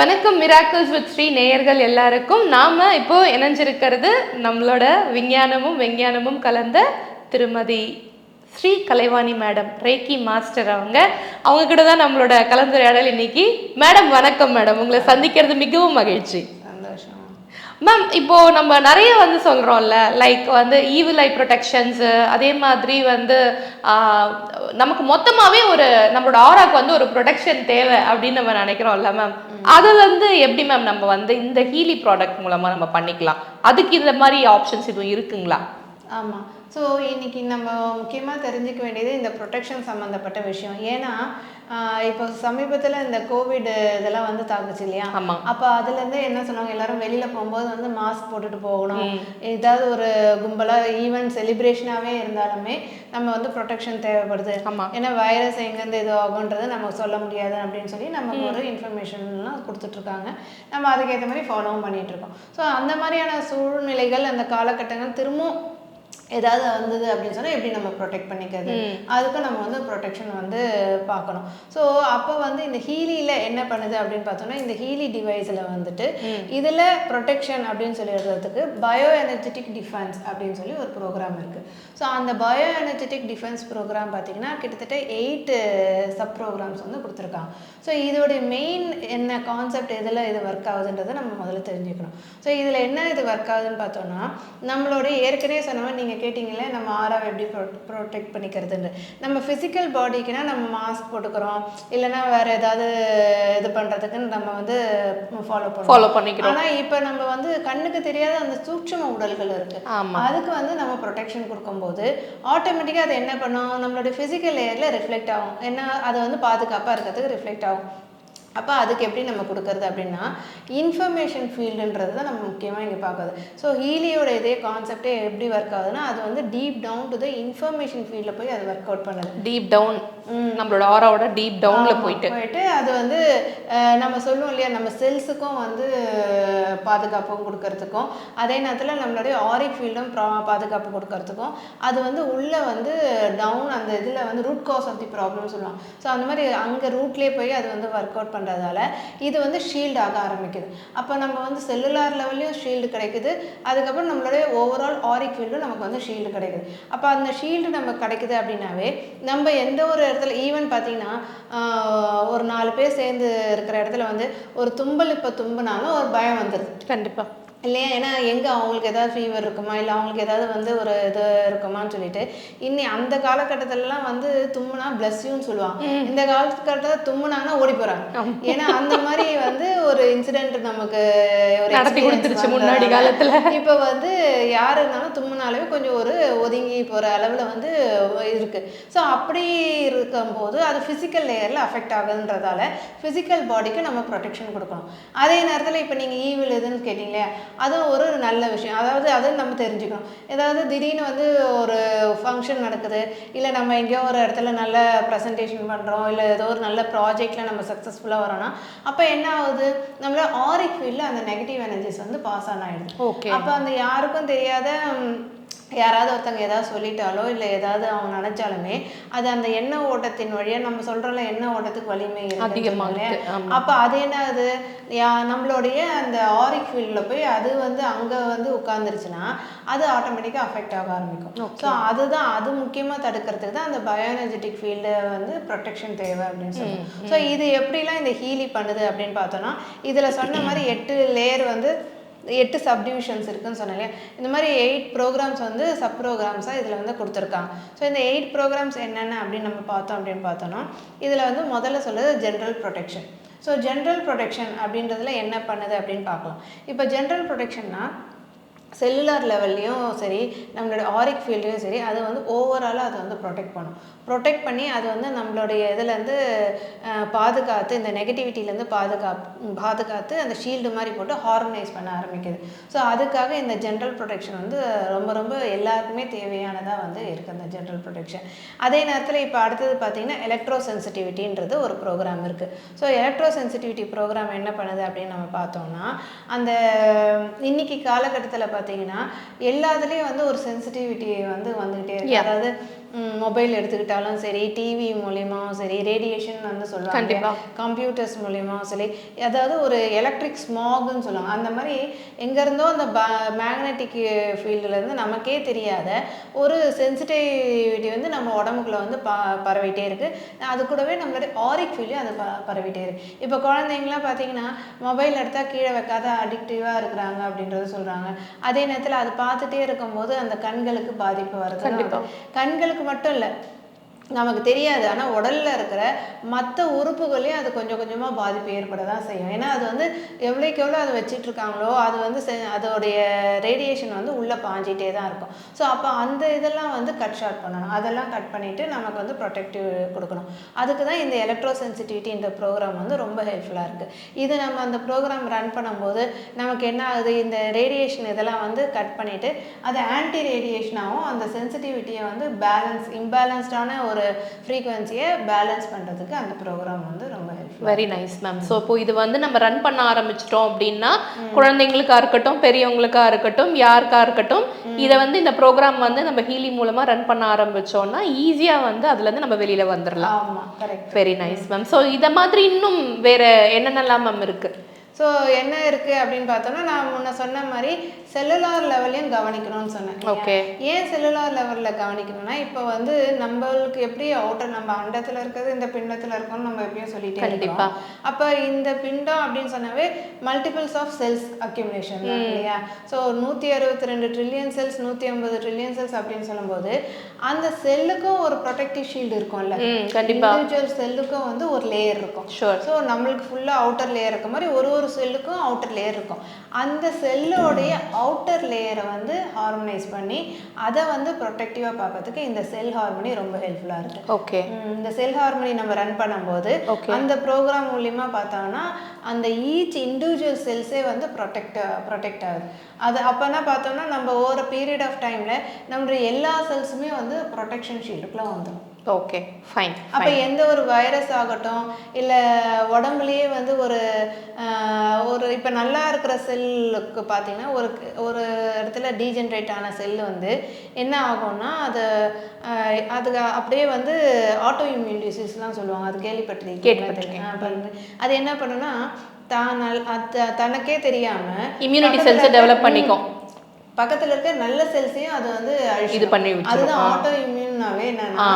வணக்கம் miracles with Sri நேயர்கள் எல்லாருக்கும். நாம இப்போ இணைஞ்சிருக்கிறது நம்மளோட விஞ்ஞானமும் விஞ்ஞானமும் கலந்த திருமதி Shri Kalaivani madam reiki master அவங்க. அவங்க கூட தான் நம்மளோட கலந்துரையாடல் இன்னைக்கு. மேடம் வணக்கம் மேடம். உங்களை சந்திக்கிறது மிகவும் மகிழ்ச்சி. மேம் இப்போ நம்ம நிறைய வந்து சொல்றோம்ல லைக் வந்து ஈவில் ஐ ப்ரொடெக்ஷன்ஸ் அதே மாதிரி வந்து நமக்கு மொத்தமாவே ஒரு நம்மளோட ஆராக்கு வந்து ஒரு ப்ரொடெக்ஷன் தேவை அப்படின்னு நம்ம நினைக்கிறோம்ல மேம் அது வந்து எப்படி மேம் நம்ம வந்து இந்த ஹீலி ப்ராடக்ட் மூலமா நம்ம பண்ணிக்கலாம்? அதுக்கு இந்த மாதிரி ஆப்ஷன்ஸ் இதுவும் இருக்குங்களா? ஆமாம் ஸோ இன்னைக்கு நம்ம முக்கியமாக தெரிஞ்சுக்க வேண்டியது இந்த ப்ரொடெக்ஷன் சம்மந்தப்பட்ட விஷயம். ஏன்னா இப்போ சமீபத்தில் இந்த கோவிட் இதெல்லாம் வந்து தாக்குச்சு இல்லையா? அப்போ அதுலேருந்து என்ன சொன்னாங்க? எல்லாரும் வெளியில் போகும்போது வந்து மாஸ்க் போட்டுட்டு போகணும். ஏதாவது ஒரு கும்பலாக ஈவென்ட் செலிப்ரேஷனாகவே இருந்தாலுமே நம்ம வந்து ப்ரொடெக்ஷன் தேவைப்படுது. ஏன்னா வைரஸ் எங்கேருந்து இது ஆகுன்றது நமக்கு சொல்ல முடியாது அப்படின்னு சொல்லி நமக்கு ஒரு இன்ஃபர்மேஷன்லாம் கொடுத்துட்ருக்காங்க. நம்ம அதுக்கேற்ற மாதிரி ஃபாலோவும் பண்ணிட்டு இருக்கோம் ஸோ அந்த மாதிரியான சூழ்நிலைகள் அந்த காலகட்டங்கள் திரும்பவும் ஏதாவது வந்தது அப்படின்னு சொன்னால் எப்படி நம்ம ப்ரொடெக்ட் பண்ணிக்கிறது? அதுக்கு நம்ம வந்து ப்ரொடெக்ஷன் வந்து பார்க்கணும். ஸோ அப்போ வந்து இந்த ஹீலியில் என்ன பண்ணுது அப்படின்னு பார்த்தோம்னா இந்த ஹீலி டிவைஸில் வந்துட்டு இதில் ப்ரொடெக்ஷன் அப்படின்னு சொல்லிடுறதுக்கு பயோ எனர்ஜெட்டிக் டிஃபென்ஸ் அப்படின்னு சொல்லி ஒரு ப்ரோக்ராம் இருக்குது ஸோ அந்த பயோ எனர்ஜெட்டிக் டிஃபென்ஸ் ப்ரோக்ராம் பார்த்தீங்கன்னா கிட்டத்தட்ட எயிட் சப் ப்ரோக்ராம்ஸ் வந்து கொடுத்துருக்காங்க. ஸோ இதோடைய மெயின் என்ன கான்செப்ட் எதில் இது ஒர்க் ஆகுதுன்றதை நம்ம முதல்ல தெரிஞ்சுக்கணும். ஸோ இதில் என்ன இது ஒர்க் ஆகுதுன்னு பார்த்தோம்னா நம்மளுடைய ஏற்கனவே சொன்ன மாதிரி நீங்கள் கேட்டிங்களே நம்ம ஆறாவை எப்படி ப்ரொ ப்ரொடெக்ட் பண்ணிக்கிறதுன்னு. நம்ம ஃபிசிக்கல் பாடிக்குனா நம்ம மாஸ்க் போட்டுக்கிறோம். இல்லைன்னா வேறு ஏதாவது இது பண்ணுறதுக்குன்னு நம்ம வந்து ஃபாலோ பண்ணுவோம். ஃபாலோ பண்ணிக்கிறோம். ஆனால் இப்போ நம்ம வந்து கண்ணுக்கு தெரியாத அந்த சூட்சும உடல்கள் இருக்குது அதுக்கு வந்து நம்ம ப்ரொடெக்ஷன் கொடுக்கும்போது ஆட்டோமேட்டிக்காக அது என்ன பண்ணும்? நம்மளுடைய ஃபிசிக்கல் லேயரில் ரிஃப்ளெக்ட் ஆகும். என்ன அது வந்து பாதுகாப்பாக இருக்கிறதுக்கு ரிஃப்ளெக்ட் ஆகும். அப்போ அதுக்கு எப்படி நம்ம கொடுக்கறது அப்படின்னா இன்ஃபர்மேஷன் ஃபீல்டுன்றது தான் நம்ம முக்கியமாக இங்கே பார்க்குறது. ஸோ ஹீலியோட இதே கான்செப்டே எப்படி ஒர்க் ஆகுதுன்னா அது வந்து deep down to the information ஃபீல்டில் போய் அது ஒர்க் அவுட் பண்ணுது. டீப் டவுன் நம்மளோட ஆராவோட டீப் டவுன்ல போயிட்டு. போயிட்டு அது வந்து நம்ம சொல்லுவோம் இல்லையா நம்ம செல்ஸுக்கும் வந்து பாதுகாப்பும் கொடுக்கறதுக்கும் அதே நேரத்தில் நம்மளுடைய ஆரிக் ஃபீல்டும் பாதுகாப்பு கொடுக்கறதுக்கும் அது வந்து உள்ளே வந்து டவுன் அந்த இதில் வந்து root cause of the problem சொல்லுவாங்க. ஸோ அந்த மாதிரி அங்கே ரூட்லேயே போய் அது வந்து ஒர்க் அவுட் பண்ணுறதால இது வந்து ஷீல்டு ஆக ஆரம்பிக்குது. அப்போ நம்ம வந்து செல்லுலார் லெவல்லையும் ஷீல்டு கிடைக்குது. அதுக்கப்புறம் நம்மளுடைய ஓவரால் ஆரிக் ஃபீல்டும் நமக்கு வந்து ஷீல்டு கிடைக்குது. அப்போ அந்த ஷீல்டு நமக்கு கிடைக்குது அப்படின்னாவே நம்ம எந்த ஒரு இடத்துல ஈவன் பார்த்தீங்கன்னா ஒரு நாலு பேர் சேர்ந்து இருக்கிற இடத்துல வந்து ஒரு தும்பல் இப்போ தும்புனாலும் ஒரு பயம் வந்துடுது கண்டிப்பாக இல்லையா? ஏன்னா எங்கே அவங்களுக்கு ஏதாவது ஃபீவர் இருக்குமா? இல்லை அவங்களுக்கு ஏதாவது வந்து ஒரு இது இருக்குமான்னு சொல்லிட்டு இன்னி அந்த காலகட்டத்திலலாம் வந்து தும்முனா பிளஸ்யூன்னு சொல்லுவாங்க. இந்த காலகட்டத்தில் தும்முனாங்கன்னா ஓடி போகிறாங்க ஏன்னா அந்த மாதிரி வந்து ஒரு இன்சிடென்ட் நமக்கு ஒரு நடத்தி கொடுத்துருச்சு முன்னாடி காலத்துல. இப்போ வந்து யார் இருந்தாலும் தும்முனாலே கொஞ்சம் ஒரு ஒதுங்கி போகிற அளவில் வந்து இருக்கு. ஸோ அப்படி இருக்கும்போது அது ஃபிசிக்கல் லேயரில் அஃபெக்ட் ஆகுதுன்றதால ஃபிசிக்கல் பாடிக்கு நம்ம ப்ரொடெக்ஷன் கொடுக்கணும். அதே நேரத்தில் இப்போ நீங்கள் ஈவில் எதுன்னு கேட்டிங்களே அதுவும் ஒரு நல்ல விஷயம். அதாவது அது நம்ம தெரிஞ்சுக்கணும். ஏதாவது திடீர்னு வந்து ஒரு ஃபங்க்ஷன் நடக்குது. இல்லை நம்ம எங்கேயோ ஒரு இடத்துல நல்ல ப்ரெசன்டேஷன் பண்ணுறோம் இல்லை ஏதோ ஒரு நல்ல ப்ராஜெக்டில் நம்ம சக்ஸஸ்ஃபுல்லாக வரோம்னா அப்போ என்ன ஆகுது? நம்மள ஆரிக் ஃபீல்டில் அந்த நெகட்டிவ் எனர்ஜிஸ் வந்து பாஸ் ஆன் ஆயிடுது. ஓகே அப்போ அந்த யாருக்கும் தெரியாத யாராவது ஒருத்தங்க ஏதாவது சொல்லிட்டாலோ இல்லை ஏதாவது அவங்க நினைச்சாலுமே அது அந்த எண்ண ஓட்டத்தின் வழியாக நம்ம சொல்கிறோம்ல எண்ண ஓட்டத்துக்கு வலிமை. ஆமா. அப்போ அது என்ன ஆகுது யா- நம்மளுடைய அந்த ஆரிக் ஃபீல்டில் போய் அது வந்து அங்கே வந்து உட்காந்துருச்சுன்னா அது ஆட்டோமேட்டிக்காக அஃபெக்ட் ஆக ஆரம்பிக்கும். ஸோ அதுதான் அது முக்கியமாக தடுக்கிறதுக்கு தான் அந்த பயோஎனர்ஜெட்டிக் ஃபீல்டு வந்து ப்ரொடெக்ஷன் தேவை அப்படின்னு சொல்லுவோம் ஸோ இது எப்படிலாம் இந்த ஹீலி பண்ணுது அப்படின்னு பார்த்தோன்னா இதில் சொன்ன மாதிரி எட்டு லேயர் வந்து எட்டு சப்டிவிஷன்ஸ் இருக்குன்னு சொன்னேன் இந்த மாதிரி எயிட் ப்ரோக்ராம்ஸ் வந்து சப் ப்ரோக்ராம்ஸாக இதில் வந்து கொடுத்துருக்காங்க. ஸோ இந்த எயிட் ப்ரோக்ராம்ஸ் என்னென்ன அப்படின்னு நம்ம பார்த்தோம் அப்படின்னு பார்த்தோன்னா இதில் வந்து முதல்ல சொல்கிறது general protection so general protection அப்படின்றதுல என்ன பண்ணுது அப்படின்னு பார்க்கலாம். இப்போ ஜென்ரல் ப்ரொடெக்ஷன்னா செல்லுலார் லெவல்லையும் சரி நம்மளோட ஆரிக் ஃபீல்ட்லையும் சரி அது வந்து ஓவராலாக அதை வந்து ப்ரொடெக்ட் பண்ணும். ப்ரொடெக்ட் பண்ணி அது வந்து நம்மளுடைய இதுலேருந்து பாதுகாத்து இந்த நெகட்டிவிட்டிலேருந்து பாதுகாப்பு பாதுகாத்து அந்த ஷீல்டு மாதிரி போட்டு ஹார்மனைஸ் பண்ண ஆரம்பிக்குது. ஸோ அதுக்காக இந்த ஜென்ரல் ப்ரொடெக்ஷன் வந்து ரொம்ப ரொம்ப எல்லாருக்குமே தேவையானதாக வந்து இருக்குது அந்த ஜென்ரல் ப்ரொடெக்ஷன் அதே நேரத்தில் இப்போ அடுத்தது பார்த்தீங்கன்னா எலக்ட்ரோ சென்சிட்டிவிட்டின்றது ஒரு ப்ரோக்ராம் இருக்குது ஸோ எலக்ட்ரோ சென்சிட்டிவிட்டி ப்ரோக்ராம் என்ன பண்ணுது அப்படின்னு நம்ம பார்த்தோம்னா அந்த இன்னைக்கு காலகட்டத்தில் பார்த்தீங்கன்னா எல்லாத்துலேயும் வந்து ஒரு சென்சிட்டிவிட்டி வந்து வந்துகிட்டே இருக்கு. அதாவது மொபைல் எடுத்துக்கிட்டாலும் சரி டிவி மூலியமாவும் சரி ரேடியேஷன் வந்து சொல்லுவாங்க. கண்டிப்பா. கம்ப்யூட்டர்ஸ் மூலியமாவும் சரி அதாவது ஒரு எலக்ட்ரிக் ஸ்மாக்னு சொல்லுவாங்க. அந்த மாதிரி எங்கேருந்தோ அந்த மேக்னெட்டிக் ஃபீல்டுலேருந்து நமக்கே தெரியாத ஒரு சென்சிட்டிவிட்டி வந்து நம்ம உடம்புக்குள்ள வந்து ப பரவிட்டே இருக்குது அது கூடவே நம்மளுடைய ஆரிக் ஃபீல்லையும் அது ப பரவிட்டே இருக்கு. இப்போ குழந்தைங்களாம் பார்த்தீங்கன்னா மொபைல் எடுத்தால் கீழே வைக்காத அடிக்டிவாக இருக்கிறாங்க அப்படின்றத சொல்கிறாங்க அதே நேரத்தில் அது பார்த்துட்டே இருக்கும்போது அந்த கண்களுக்கு பாதிப்பு வருது கண்டிப்பா. மட்டும் இல்லை. நமக்கு தெரியாது. ஆனால் உடலில் இருக்கிற மற்ற உறுப்புகளையும் அது கொஞ்சம் கொஞ்சமாக பாதிப்பு ஏற்பட தான் செய்யும். ஏன்னா அது வந்து எவ்வளோக்கு எவ்வளோ அதை வச்சிட்ருக்காங்களோ அது வந்து செ- அதோடைய ரேடியேஷன் வந்து உள்ளே பாஞ்சிட்டே தான் இருக்கும். ஸோ அப்போ அந்த இதெல்லாம் வந்து கட் ஷார்ட் பண்ணணும். அதெல்லாம் கட் பண்ணிவிட்டு நமக்கு வந்து ப்ரொடெக்டிவ் கொடுக்கணும். அதுக்கு தான் இந்த எலக்ட்ரோ சென்சிட்டிவிட்டி இந்த ப்ரோக்ராம் வந்து ரொம்ப ஹெல்ப்ஃபுல்லாக இருக்குது இது நம்ம அந்த ப்ரோக்ராம் ரன் பண்ணும்போது நமக்கு என்ன ஆகுது? இந்த ரேடியேஷன் இதெல்லாம் வந்து கட் பண்ணிவிட்டு அது ஆன்டி ரேடியேஷனாகவும் அந்த சென்சிட்டிவிட்டியை வந்து பேலன்ஸ் இம்பேலன்ஸ்டான ஒரு ஃப்ரீக்குவென்சியை பேலன்ஸ் பண்ணுறதுக்கு அந்த ப்ரோக்ராம் வந்து ரொம்ப helpful very nice ma'am so இப்போ இது வந்து நம்ம ரன் பண்ண ஆரம்பிச்சிட்டோம் அப்படின்னா குழந்தைங்களுக்கா இருக்கட்டும் பெரியவங்களுக்கா இருக்கட்டும் யாருக்கா இருக்கட்டும் இதை வந்து இந்த ப்ரோக்ராம் வந்து நம்ம ஹீலி மூலமா ரன் பண்ண ஆரம்பிச்சோம்னா ஈஸியா வந்து அதுல இருந்து நம்ம வெளியில வந்துடலாம் ஆமாம் correct very nice ma'am so இதை மாதிரி இன்னும் வேற என்னென்னலாம் மேம் இருக்கு? ஸோ என்ன இருக்குது அப்படின்னு பார்த்தோம்னா நான் முன்ன சொன்ன மாதிரி செல்லுலார் லெவல்லையும் கவனிக்கணும்னு சொன்னேன்? ஓகே ஏன் செல்லுலார் லெவலில் கவனிக்கணும்னா இப்போ வந்து நம்மளுக்கு எப்படி அவுட்டர் நம்ம அண்டத்தில் இருக்கிறது இந்த பிண்டத்தில் இருக்கோம்னு நம்ம எப்பயும் சொல்லிட்டே கண்டிப்பா. இருக்கோம் அப்போ இந்த பிண்டம் அப்படின்னு சொன்னாவே மல்டிபிள்ஸ் ஆஃப் செல்ஸ் அக்யூமுலேஷன் இல்லையா ஸோ நூற்றி அறுபத்தி ரெண்டு ட்ரில்லியன் செல்ஸ் நூற்றி ஐம்பது ட்ரில்லியன் செல்ஸ் அப்படின்னு சொல்லும்போது அந்த செல்லுக்கும் ஒரு ப்ரொடெக்டிவ் ஷீல்டு இருக்கும்ல? ம் கண்டிப்பா. இண்டிவிஜுவல் செல்லுக்கும் வந்து ஒரு லேயர் இருக்கும். ஸோ நம்மளுக்கு ஃபுல்லாக அவுட்டர் லேயர் இருக்க மாதிரி ஒரு ஒரு செல்லுக்கும் அவுட்டர் லேயர் இருக்கும். அந்த செல்லோடைய அவுட்டர் லேயரை வந்து ஹார்மனைஸ் பண்ணி அதை வந்து ப்ரொடெக்டிவாக பார்க்கறதுக்கு இந்த செல் ஹார்மனி ரொம்ப ஹெல்ப்ஃபுல்லாக இருக்குது ஓகே இந்த செல் ஹார்மனி நம்ம ரன் பண்ணும்போது. அந்த ப்ரோக்ராம் மூலியமா பார்த்தோம்னா அந்த ஈச் இண்டிவிஜுவல் செல்ஸே வந்து ப்ரொடெக்ட் ப்ரொடெக்ட் ஆகுது. அது அப்போனா பார்த்தோம்னா நம்ம ஓவர பீரியட் ஆஃப் டைமில் நம்மளுடைய எல்லா செல்ஸுமே வந்து ப்ரொடெக்ஷன் ஷீல்டுக்குள்ள வந்துடும் ஓகே ஃபைன் அப்போ எந்த ஒரு வைரஸ் ஆகட்டும் இல்லை உடம்புலயே வந்து ஒரு ஒரு இப்போ நல்லா இருக்கிற செல்லுக்கு பார்த்தீங்கன்னா ஒரு ஒரு இடத்துல டீஜென்ரேட் ஆன செல் வந்து என்ன ஆகும்னா அது ஆஹ், அது அப்படியே வந்து ஆட்டோ இம்யூன் டிசீஸ்லாம் சொல்லுவாங்க அது கேள்விப்பட்டிருக்கீங்க கேள்விப்பட்டிருக்கேன். அது என்ன பண்ணுன்னா தான் நல்- அது தனக்கே தெரியாம இம்யூனிட்டி செல்ஸை டெவலப் பண்ணிக்கும் பக்கத்துல இருக்க நல்ல செல்ஸையும் அது வந்து. இது பண்ணி. அதுதான். ஆட்டோ இம்யூன்னாவே என்னன்னா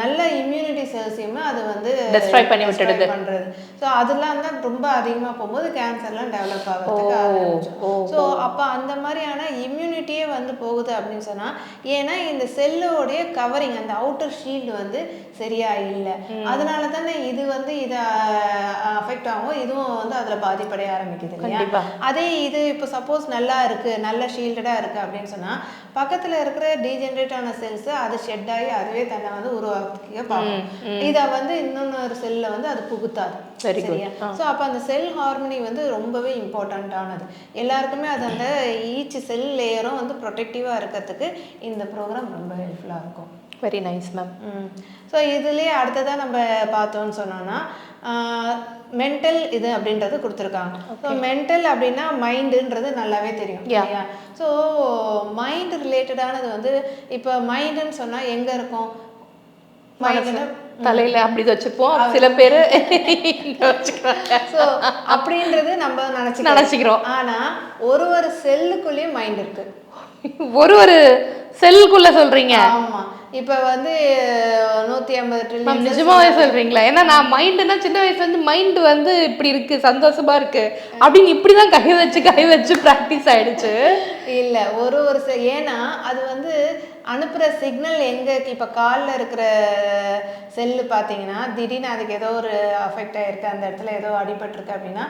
நல்ல இம்யூனிட்டி செல்ஸையுமே அது வந்து Destroy பண்ணி விட்டுடுது. பண்றது. ஸோ அதெல்லாம் தான் ரொம்ப அதிகமா போகும்போது கேன்சர்லாம் டெவலப் ஆகிறதுக்கு ஆரம்பிச்சோம் ஸோ அப்போ அந்த மாதிரியான இம்யூனிட்டியே வந்து போகுது அப்படின்னு சொன்னா ஏன்னா இந்த செல்லோடைய கவரிங் அந்த அவுட்டர் ஷீல்டு வந்து சரியா இல்லை. அதனால தானே இது வந்து இதை அஃபெக்ட் ஆகும் இதுவும் வந்து அதுல பாதிப்படைய ஆரம்பிக்குது இல்லையா. அதே இது இப்போ சப்போஸ் நல்லா இருக்கு நல்ல ஷீல்டடாக இருக்கு அப்படின்னு சொன்னா பக்கத்துல இருக்கிற டீஜென்ரேட் ஆன செல்ஸ் அது ஷெட் ஆகி அதுவே தன்னை வந்து உருவாக்க பார்க்கும் இதை வந்து இன்னொன்று செல்ல வந்து அது புகுத்தாது. சரியா? ஸோ அப்போ அந்த செல் ஹார்மனி வந்து ரொம்பவே இம்பார்ட்டண்ட்டானது எல்லாருக்குமே அது அந்த ஈச் செல் லேயரும் வந்து ப்ரொடெக்டிவாக இருக்கிறதுக்கு இந்த ப்ரோக்ராம் ரொம்ப ஹெல்ப்ஃபுல்லாக இருக்கும். வெரி நைஸ் மேம் ஸோ இதுலேயே அடுத்ததாக நம்ம பார்த்தோம்னு சொன்னோம்னா மென்டல் இது அப்படின்றது கொடுத்துருக்காங்க. ஸோ மென்டல் அப்படின்னா மைண்டுன்றது நல்லாவே தெரியும். இல்லையா? ஸோ மைண்ட் ரிலேட்டடானது வந்து இப்போ மைண்டுன்னு சொன்னால் எங்கே இருக்கும்? மைண்டில் தலையில அப்படி வச்சுப்போம். சில பேரு ஸோ அப்படின்றது நம்ம நினச்சி நினைச்சுக்கிறோம். ஆனால் ஒரு ஒரு செல்லுக்குள்ளேயும் மைண்ட் இருக்கு. ஒரு ஒரு செல்லுக்குள்ள சொல்றீங்க. ஆமா. இப்போ வந்து நூற்றி ஐம்பது ட்ரில்லியன் நிஜமாவே சொல்றீங்களா? ஏன்னா நான் மைண்டுனா சின்ன வயசுல இருந்து மைண்ட் வந்து இப்படி இருக்கு சந்தோஷமா இருக்கு. அப்படின்னு இப்படிதான் கை வச்சு கை வச்சு ப்ராக்டிஸ் ஆயிடுச்சு. இல்ல ஒரு ஒரு செ ஏன்னா அது வந்து அனுப்புற சிக்னல் எங்க இப்ப கால்ல இருக்கிற செல்லு பாத்தீங்கன்னா திடீர்னு அதுக்கு ஏதோ ஒரு அஃபெக்ட் ஆயிருக்கு. அந்த இடத்துல ஏதோ அடிபட்டிருக்கு அப்படின்னா